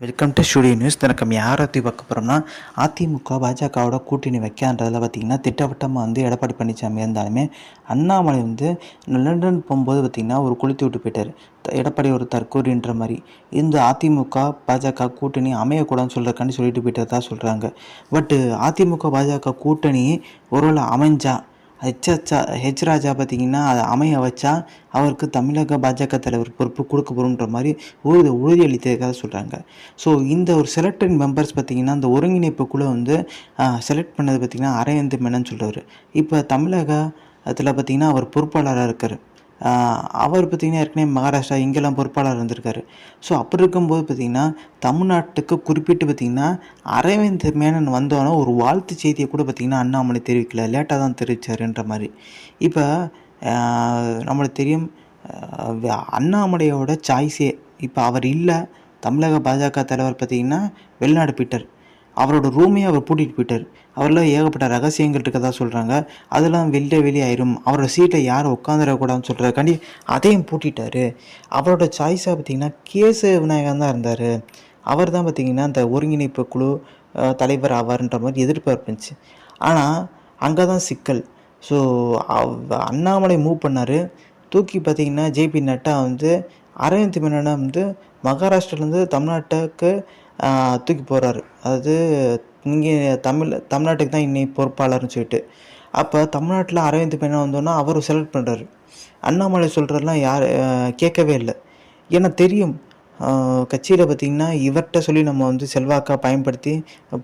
Welcome to studio news தினக்கு நம்ம யாரை பற்றி பார்க்க போகிறோம்னா அதிமுக பாஜகவோட கூட்டணி வைக்கான்றதில் பார்த்திங்கன்னா திட்டவட்டமாக வந்து எடப்பாடி பழனிசாமி இருந்தாலுமே அண்ணாமலை வந்து லண்டன் போகும்போது பார்த்திங்கன்னா ஒரு குளித்து விட்டு போயிட்டார். எடப்பாடி ஒரு தற்கூரின்ற மாதிரி. இந்த அதிமுக பாஜக கூட்டணி அமையக்கூடாதுன்னு சொல்கிறக்காண்டி சொல்லிட்டு போயிட்டதா சொல்கிறாங்க பட்டு அதிமுக பாஜக கூட்டணி ஒருவேளை அமைஞ்சா ஹெச்ஹெச்சா ஹெச் ராஜா பார்த்தீங்கன்னா அதை அமைய வச்சா அவருக்கு தமிழக பாஜக தலைவர் பொறுப்பு கொடுக்கப்படுன்ற மாதிரி உறுதி உறுதியளித்ததாக சொல்கிறாங்க ஸோ இந்த ஒரு செலக்டட் மெம்பர்ஸ் பார்த்தீங்கன்னா அந்த ஒருங்கிணைப்பு குழு வந்து செலக்ட் பண்ணது பார்த்தீங்கன்னா அரவிந்த் மேனன் சொல்கிறவர் இப்போ தமிழகத்தில் பார்த்தீங்கன்னா அவர் பொறுப்பாளராக இருக்கார். அவர் பார்த்திங்கன்னா ஏற்கனவே மகாராஷ்டிரா இங்கெல்லாம் பொறுப்பாளர் இருந்திருக்காரு. ஸோ அப்படி இருக்கும்போது பார்த்திங்கன்னா தமிழ்நாட்டுக்கு குறிப்பிட்டு பார்த்திங்கன்னா அரவிந்த் மேனன் வந்தோன்னே ஒரு வாழ்த்து செய்தியை கூட பார்த்திங்கன்னா அண்ணாமலை தெரிவிக்கல. லேட்டாக தான் தெரிவிச்சாருன்ற மாதிரி. இப்போ நம்மளுக்கு தெரியும் அண்ணாமலையோட சாய்ஸே இப்போ அவர் இல்லை. தமிழக பாஜக தலைவர் பார்த்திங்கன்னா வெளிநாடு பீட்டர் அவரோட ரூமையும் அவர் பூட்டிகிட்டு போயிட்டார். அவரில் ஏகப்பட்ட ரகசியங்கள் இருக்கதா சொல்கிறாங்க அதெல்லாம் வெளியே வெளியாயிரும் அவரோட சீட்டை யாரும் உட்காந்துடக்கூடாதுன்னு சொல்கிறதுக்காண்டி அதையும் பூட்டிட்டாரு. அவரோட சாய்ஸாக பார்த்தீங்கன்னா கேச விநாயகன் தான் இருந்தார். அவர் தான் பார்த்திங்கன்னா அந்த ஒருங்கிணைப்பு குழு தலைவர் ஆவார்ன்ற மாதிரி எதிர்பார்ப்பு இருந்துச்சு. ஆனால் அங்கே தான் சிக்கல். ஸோ அண்ணாமலை மூவ் பண்ணார். தூக்கி பார்த்திங்கன்னா ஜேபி நட்டா வந்து அரவிந்த் மேனனா வந்து மகாராஷ்டிரிலேருந்து தமிழ்நாட்டுக்கு தூக்கி போகிறாரு அதாவது இங்கே தமிழ் தமிழ்நாட்டுக்கு தான் இன்னைக்கு பொறுப்பாளர்னு சொல்லிட்டு. அப்போ தமிழ்நாட்டில் அரவிந்த் மேனன் வந்தோன்னா அவர் செலக்ட் பண்ணுறாரு அண்ணாமலை சொல்கிறதெல்லாம் யார் கேட்கவே இல்லை. ஏன்னா தெரியும். கட்சியில் பார்த்திங்கன்னா இவர்கிட்ட சொல்லி நம்ம வந்து செல்வாக்காக பயன்படுத்தி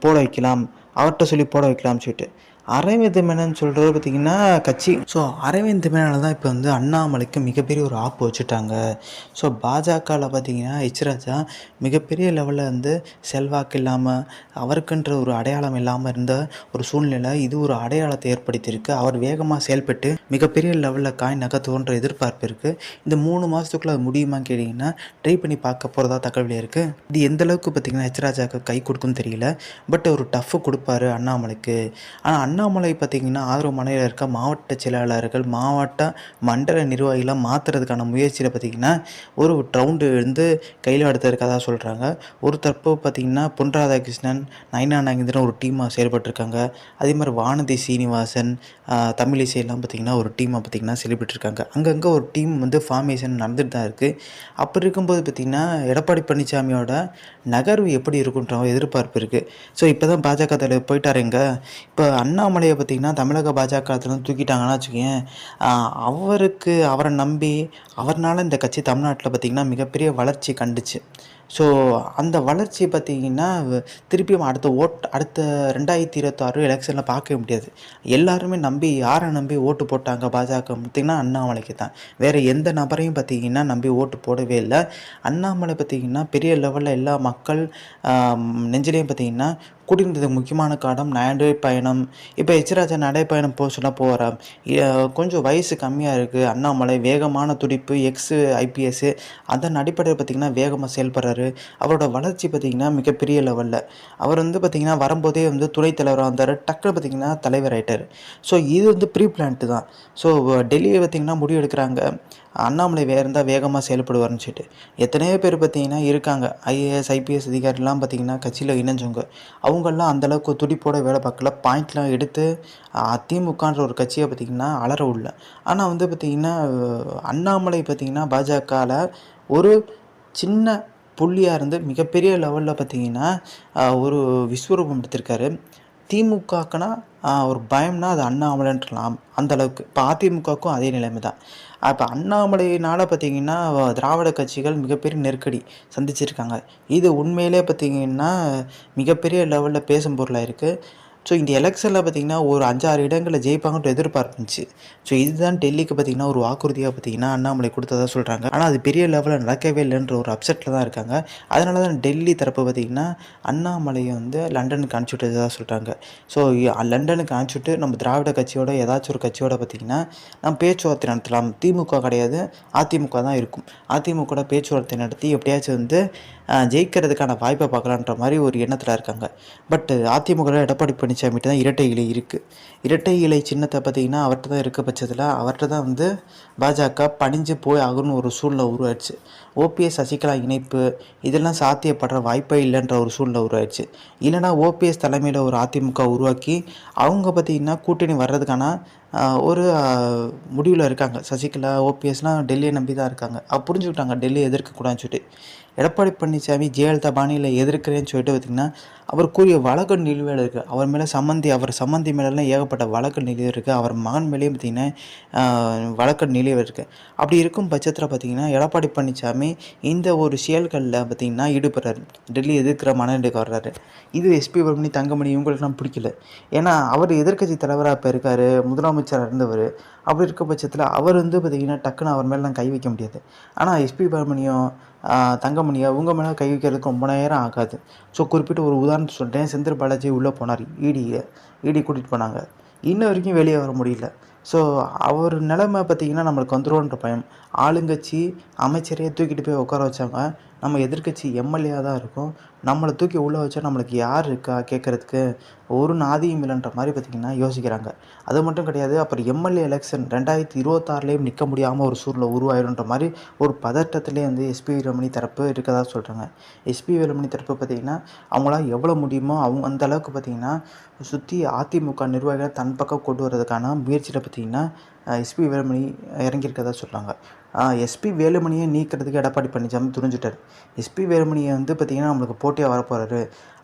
போட வைக்கலாம். அவர்கிட்ட சொல்லி போட வைக்கலாம்னு சொல்லிட்டு. அரவிந்த் மேனன் சொல்கிறது பார்த்திங்கன்னா கட்சி. ஸோ அரவிந்த் மேனனில் தான் இப்போ வந்து அண்ணாமலைக்கு மிகப்பெரிய ஒரு ஆப்பு வச்சுட்டாங்க. ஸோ பாஜகவில் பார்த்தீங்கன்னா எச் மிகப்பெரிய லெவலில் வந்து செல்வாக்கு இல்லாமல் அவருக்குன்ற ஒரு அடையாளம் இல்லாமல் இருந்த ஒரு சூழ்நிலை இது ஒரு அடையாளத்தை ஏற்படுத்தியிருக்கு. அவர் வேகமாக செயல்பட்டு மிகப்பெரிய லெவலில் காய் நகர்த்துவோன்ற எதிர்பார்ப்பு இருக்குது இந்த மூணு மாதத்துக்குள்ளே அது முடியுமான்னு கேட்டிங்கன்னா ட்ரை பண்ணி பார்க்க போகிறதா தகவல் இருக்குது இது எந்த அளவுக்கு பார்த்தீங்கன்னா கை கொடுக்குன்னு தெரியல. பட் ஒரு டஃப்பு கொடுப்பாரு அண்ணாமலைக்கு. ஆனால் அண்ணாமலை பார்த்திங்கன்னா ஆதரவு மனையில் இருக்க மாவட்ட செயலாளர்கள் மாவட்ட மண்டல நிர்வாகிகளாக மாற்றுறதுக்கான முயற்சியில் பார்த்தீங்கன்னா ஒரு ரவுண்டு இருந்து கையில் எடுத்திருக்கதா சொல்கிறாங்க ஒரு தரப்பு பார்த்தீங்கன்னா பொன் ராதாகிருஷ்ணன் நயனா நாகேந்திரன் ஒரு டீமாக செயல்பட்டுருக்காங்க. அதே மாதிரி வானதி சீனிவாசன் தமிழிசையெல்லாம் பார்த்திங்கன்னா பார்த்தீங்கன்னா ஒரு டீமாக பார்த்தீங்கன்னா செயல்பட்டுருக்காங்க. அங்கங்கே ஒரு டீம் வந்து ஃபார்மேஷன் நடந்துட்டு தான் இருக்குது அப்படி இருக்கும்போது பார்த்திங்கன்னா எடப்பாடி பழனிசாமியோட நகர்வு எப்படி இருக்குன்ற எதிர்பார்ப்பு இருக்குது ஸோ இப்போ தான் பாஜக தலைவர் போயிட்டாருங்க இப்போ அண்ணா அண்ணாமலையை பார்த்தீங்கன்னா தமிழக பாஜகத்துலேருந்து தூக்கிட்டாங்கன்னா வச்சுக்கோங்க அவருக்கு அவரை நம்பி அவர்னால் இந்த கட்சி தமிழ்நாட்டில் பார்த்திங்கன்னா மிகப்பெரிய வளர்ச்சி கண்டுச்சு. ஸோ அந்த வளர்ச்சி பார்த்திங்கன்னா திருப்பியும் அடுத்த ஓட் அடுத்த ரெண்டாயிரத்தி இருபத்தாறு எலெக்ஷனில் பார்க்க முடியாது. எல்லாருமே நம்பி யாரை நம்பி ஓட்டு போட்டாங்க பாஜக? பார்த்திங்கன்னா அண்ணாமலைக்கு தான். வேறு எந்த நபரையும் பார்த்திங்கன்னா நம்பி ஓட்டு போடவே இல்லை. அண்ணாமலை பார்த்திங்கன்னா பெரிய லெவலில் எல்லா மக்கள் நெஞ்சிலையும் பார்த்திங்கன்னா கூட்டிகிட்டதுக்கு முக்கியமான காரணம் பயணம் இப்போ எச்ராஜா நடைப்பயணம் போக போகிறார் கொஞ்சம் வயசு கம்மியாக இருக்குது அண்ணாமலை வேகமான துடிப்பு எக்ஸு ஐபிஎஸ்ஸு அதன் அடிப்படையில் பார்த்திங்கன்னா வேகமாக செயல்படுறாரு. அவரோட வளர்ச்சி பார்த்திங்கன்னா மிகப்பெரிய லெவலில் அவர் வந்து பார்த்திங்கன்னா வரும்போதே வந்து துணைத் தலைவராக வந்தார். டக்குனு பார்த்திங்கன்னா தலைவர் ஆகிட்டார் ஸோ இது வந்து ப்ரீ பிளான்ட்டு தான். ஸோ டெல்லியை பார்த்திங்கன்னா முடிவு எடுக்கிறாங்க. அண்ணாமலை வேறு இருந்தால் வேகமாக செயல்படுவார்னு சொல்லிட்டு. எத்தனையோ பேர் பார்த்தீங்கன்னா இருக்காங்க. ஐஏஎஸ் ஐபிஎஸ் அதிகாரிலாம் பார்த்திங்கன்னா கட்சியில் இணைஞ்சவங்க. அவங்கெல்லாம் அந்தளவுக்கு துடிப்போட வேலை பார்க்கல. பாயிண்ட்லாம் எடுத்து அதிமுகன்ற ஒரு கட்சியை பார்த்திங்கன்னா அலற உள்ள ஆனால் வந்து பார்த்திங்கன்னா அண்ணாமலை பார்த்திங்கன்னா பாஜகவில் ஒரு சின்ன புள்ளியாக இருந்து மிகப்பெரிய லெவலில் பார்த்தீங்கன்னா ஒரு விஸ்வரூபம் எடுத்திருக்காரு. திமுகக்குனா ஒரு பயம்னா அது அண்ணாமலைன்றலாம் அந்தளவுக்கு இப்போ அதிமுகவுக்கும் அதே நிலைமை தான். அப்போ அண்ணாமலையினால் பார்த்தீங்கன்னா திராவிட கட்சிகள் மிகப்பெரிய நெருக்கடி சந்திச்சிருக்காங்க. இது உண்மையிலே பார்த்தீங்கன்னா மிகப்பெரிய லெவலில் பேசும் பொருளாக இருக்குது ஸோ இந்த எலெக்ஷனில் பார்த்தீங்கன்னா ஒரு அஞ்சாறு இடங்களில் ஜெயிப்பாங்கன்ற எதிர்பார்ப்பு இருந்துச்சு ஸோ இதுதான் டெல்லிக்கு பார்த்தீங்கன்னா ஒரு வாக்குறுதியாக பார்த்தீங்கன்னா அண்ணாமலை கொடுத்ததாக சொல்கிறாங்க ஆனால் அது பெரிய லெவலில் நடக்கவே இல்லைன்ற ஒரு அப்செட்டில் தான் இருக்காங்க. அதனால தான் டெல்லி தரப்பு பார்த்தீங்கன்னா அண்ணாமலையை வந்து லண்டனுக்கு அனுப்பிச்சு தான் சொல்கிறாங்க ஸோ லண்டனுக்கு அனுப்பிச்சுட்டு நம்ம திராவிட கட்சியோட ஏதாச்சும் ஒரு கட்சியோட பார்த்திங்கன்னா நம்ம பேச்சுவார்த்தை நடத்தலாம். திமுக கிடையாது அதிமுக தான் இருக்கும். அதிமுக பேச்சுவார்த்தை நடத்தி எப்படியாச்சும் வந்து ஜெயிக்கிறதுக்கான வாய்ப்பை பார்க்கலான்ற மாதிரி ஒரு எண்ணத்தில் இருக்காங்க. பட் அதிமுக எடப்பாடி பழனிசாமி பழனிசாமிகிட்ட தான் இரட்டை இலை இருக்குது இரட்டை இலை சின்னத்தை பார்த்தீங்கன்னா அவர்கிட்ட தான் இருக்க பட்சத்தில் அவர்கிட்ட தான் வந்து பாஜக பணிஞ்சு போய் ஆகணும்னு ஒரு சூழ்நிலை உருவாயிடுச்சு. ஓபிஎஸ் சசிகலா இணைப்பு இதெல்லாம் சாத்தியப்படுற வாய்ப்பே இல்லைன்ற ஒரு சூழ்நிலை உருவாயிடுச்சு. இல்லைனா ஓபிஎஸ் தலைமையில் ஒரு அதிமுக உருவாக்கி அவங்க பார்த்திங்கன்னா கூட்டணி வர்றதுக்கான ஒரு முடிவில் இருக்காங்க. சசிகலா ஓபிஎஸ்லாம் டெல்லியை நம்பி தான் இருக்காங்க. அப்போ புரிஞ்சுக்கிட்டாங்க. டெல்லியை எதிர்க்கக்கூடாதுன்னு சொல்லிட்டு. எடப்பாடி பழனிசாமி ஜெயலலிதா பாணியில் எதிர்க்கிறேன்னு சொல்லிட்டு பார்த்திங்கன்னா அவர் கூறிய வழக்கு நிலுவையில் இருக்குது அவர் மேலே சம்மந்தி அவர் சம்மந்தி மேலெல்லாம் ஏகப்பட்ட வழக்கு நிலையம் இருக்குது அவர் மகன் மேலேயும் பார்த்திங்கன்னா வழக்கு நிலையம் இருக்குது அப்படி இருக்கும் பட்சத்தில் பார்த்திங்கன்னா எடப்பாடி பழனிசாமி இந்த ஒரு செயல்களில் பார்த்திங்கன்னா ஈடுபடுறாரு. டெல்லி எதிர்க்கிற மனநிலைக்கு வர்றாரு. இது எஸ்பி பிரமணி தங்கமணி இவங்களுக்குலாம் பிடிக்கல. ஏன்னா அவர் எதிர்க்கட்சி தலைவராக இப்போ இருக்கார் முதலமைச்சராக இருந்தவர். அப்படி இருக்க பட்சத்தில் அவர் வந்து பார்த்திங்கன்னா டக்குன்னு அவர் மேலாம் கை வைக்க முடியாது. ஆனால் எஸ்பி பிரமணியம் தங்கமணியா இவங்க மேலே கை வைக்கிறதுக்கு ரொம்ப நேரம் ஆகாது. ஸோ குறிப்பிட்ட ஒரு உதாரணத்தை சொல்கிறேன் செந்தில் பாலாஜி உள்ளே போனார். இடியை இடி கூட்டிகிட்டு போனாங்க. இன்ன வரைக்கும் வெளியே வர முடியல. ஸோ அவர் நிலைமை பார்த்திங்கன்னா நம்மளுக்கு வந்துருவோன்ற பயம். ஆளுங்கட்சி அமைச்சரையே தூக்கிட்டு போய் உட்கார வச்சாங்க. நம்ம எதிர்க்கட்சி எம்எல்ஏ தான் இருக்கும். நம்மளை தூக்கி உள்ளே வச்சா நம்மளுக்கு யார் இருக்கா கேட்குறதுக்கு ஒரு நாதியும் இல்லைன்ற மாதிரி பார்த்திங்கன்னா யோசிக்கிறாங்க. அது மட்டும் கிடையாது அப்புறம் எம்எல்ஏ எலெக்ஷன் ரெண்டாயிரத்தி இருபத்தாறுலேயும் நிற்க முடியாமல் ஒரு சூழ்நிலை உருவாயிருன்ற மாதிரி ஒரு பதட்டத்திலே வந்து எஸ்பி வேலுமணி தரப்பு இருக்கதா சொல்கிறாங்க எஸ்பி வேலுமணி தரப்பு பார்த்திங்கன்னா அவங்களால் எவ்வளோ முடியுமோ அவங்க அந்த அளவுக்கு பார்த்திங்கன்னா சுற்றி அதிமுக நிர்வாகிகளை தன் பக்கம் கொண்டு வரதுக்கான முயற்சியில் பார்த்திங்கன்னா எஸ்பி வேலுமணி இறங்கியிருக்கதா சொல்கிறாங்க எஸ்பி வேலுமணியை நீக்கிறதுக்கு எடப்பாடி பழனிசாமி துணிஞ்சிட்டார். எஸ்பி வேலுமணியை வந்து பார்த்திங்கன்னா நம்மளுக்கு போட்டியாக வரப்போகிறாரு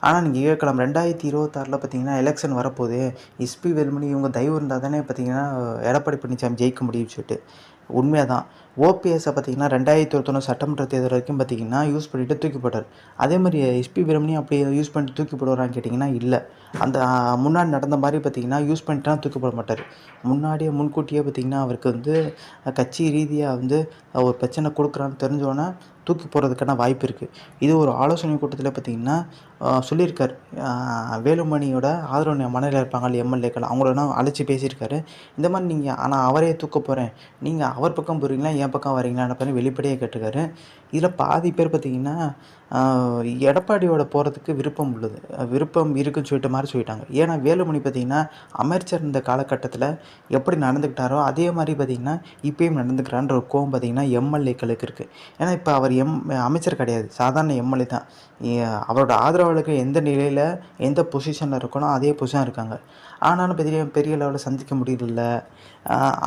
ஆனால் நீங்கள் கேட்கலாம் ரெண்டாயிரத்தி இருபத்தாறில் பார்த்தீங்கன்னா எலெக்ஷன் வரப்போகுது. எஸ்பி வேலுமணி இவங்க தயவு இருந்தால் தானே பார்த்தீங்கன்னா எடப்பாடி பழனிசாமி ஜெயிக்க முடியும்னு சொல்லிட்டு. உண்மையாக தான் ஓபிஎஸ்ஸை பார்த்தீங்கன்னா ரெண்டாயிரத்தி ஒருத்தொன்று சட்டமன்ற தேர்தல் வரைக்கும் பார்த்தீங்கன்னா யூஸ் பண்ணிவிட்டு தூக்கி போட்டார் அதே மாதிரி எஸ்பி பிரமணி அப்படி யூஸ் பண்ணிட்டு தூக்கி போடுவாரான்னு கேட்டிங்கன்னா இல்லை. அந்த முன்னாடி நடந்த மாதிரி பார்த்தீங்கன்னா யூஸ் பண்ணிட்டுலாம் தூக்கி போட மாட்டார். முன்னாடியே முன்கூட்டியே பார்த்தீங்கன்னா அவருக்கு வந்து கட்சி ரீதியாக வந்து ஒரு பிரச்சனை கொடுக்குறான்னு தெரிஞ்சோன்னே தூக்கி போகிறதுக்கான வாய்ப்பு இருக்குது இது ஒரு ஆலோசனை கூட்டத்தில் பார்த்தீங்கன்னா சொல்லியிருக்கார். வேலுமணியோட ஆதரவு மனையில் இருப்பாங்க எம்எல்ஏக்கள் அவங்களெல்லாம் அழைச்சி பேசியிருக்காரு. இந்த மாதிரி நீங்கள் ஆனால் அவரே தூக்க போகிறேன் நீங்கள் அவர் பக்கம் போகிறீங்களா என் பக்கம் வரீங்களான்னு பண்ணி வெளிப்படையாக கேட்டிருக்காரு. இதில் பாதி பேர் பார்த்தீங்கன்னா எடப்பாடியோட போகிறதுக்கு விருப்பம் உள்ளது. விருப்பம் இருக்குன்னு சொல்லிட்டு மாதிரி சொல்லிட்டாங்க. ஏன்னா வேலுமணி பார்த்தீங்கன்னா அமைச்சர் இந்த காலகட்டத்தில் எப்படி நடந்துக்கிட்டாரோ அதே மாதிரி பார்த்தீங்கன்னா இப்போயும் நடந்துக்கிறான்ற ஒரு கோவம் பார்த்தீங்கன்னா எம்எல்ஏக்களுக்கு இருக்குது ஏன்னா இப்போ அவர் எம் அமைச்சர் கிடையாது. சாதாரண எம்எல்ஏ தான். அவரோட ஆதரவாளர்கள் எந்த நிலையில் எந்த பொசிஷனில் இருக்கணும் அதே பொசிஷன் இருக்காங்க. ஆனாலும் பெரிய பெரிய லெவலில் சந்திக்க முடியல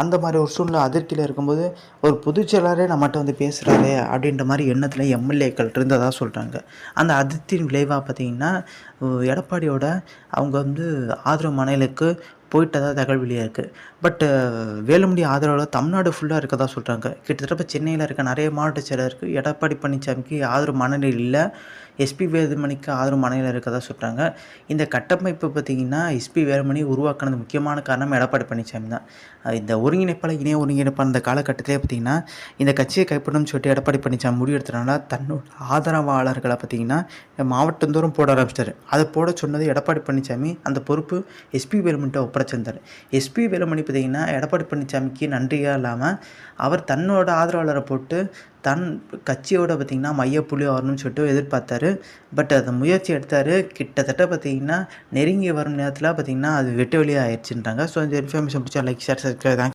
அந்த மாதிரி ஒரு சூழ்நிலை அதிருப்தியில் இருக்கும்போது ஒரு பொதுச்செயலாளரே நம்மகிட்ட வந்து பேசுகிறாரு அப்படின்ற மாதிரி மாதிரி எண்ணத்தில் எம்எல்ஏக்கள் இருந்ததாக சொல்கிறாங்க அந்த அதிர்த்தியின் விளைவாக பார்த்தீங்கன்னா எடப்பாடியோட அவங்க வந்து ஆதரவு மனைகளுக்கு போயிட்டதாக தகவல் வெளியாக இருக்குது பட் வேலுமணி ஆதரவில் தமிழ்நாடு ஃபுல்லாக இருக்கதா சொல்கிறாங்க கிட்டத்தட்ட இப்போ சென்னையில் இருக்க நிறைய மாவட்ட செயலருக்கு எடப்பாடி பழனிசாமிக்கு ஆதரவு மனநிலை இல்லை. எஸ்பி வேலுமணிக்கு ஆதரவு மனையில் இருக்கதா சொல்கிறாங்க இந்த கட்டமைப்பு பார்த்திங்கன்னா எஸ்பி வேலுமணி உருவாக்குனது முக்கியமான காரணம் எடப்பாடி பழனிசாமி தான். இந்த ஒருங்கிணைப்பாளர் இணைய ஒருங்கிணைப்பாளர் அந்த காலகட்டத்திலே பார்த்திங்கன்னா இந்த கட்சியை கைப்பற்றணும்னு சொல்லிட்டு எடப்பாடி பழனிசாமி முடிவெடுத்தனால தன்னோட ஆதரவாளர்களை பார்த்திங்கன்னா மாவட்டந்தோறும் போட ஆரம்பிச்சிட்டாரு. அதை போட சொன்னது எடப்பாடி பழனிசாமி. அந்த பொறுப்பு எஸ்பி வேலுமணிட்ட ஒப்படைச்சிருந்தார். எஸ்பி வேலுமணி பார்த்திங்கன்னா எடப்பாடி பழனிசாமிக்கு நன்றியாக இல்லாமல் அவர் தன்னோட ஆதரவாளரை போட்டு தன் கட்சியோட பார்த்திங்கன்னா மையப்புள்ளி வரணும்னு சொல்லிட்டு எதிர்பார்த்தாரு. பட் அதை முயற்சி எடுத்தார். கிட்டத்தட்ட பார்த்திங்கன்னா நெருங்கி வரும் நேரத்தில் பார்த்திங்கன்னா அது வெட்டு வெளியாக ஆயிடுச்சுன்றாங்க. ஸோ இந்த இன்ஃபர்மேஷன் பிடிச்சா லைக் ஷேர் சப்ஸ்கிரைப்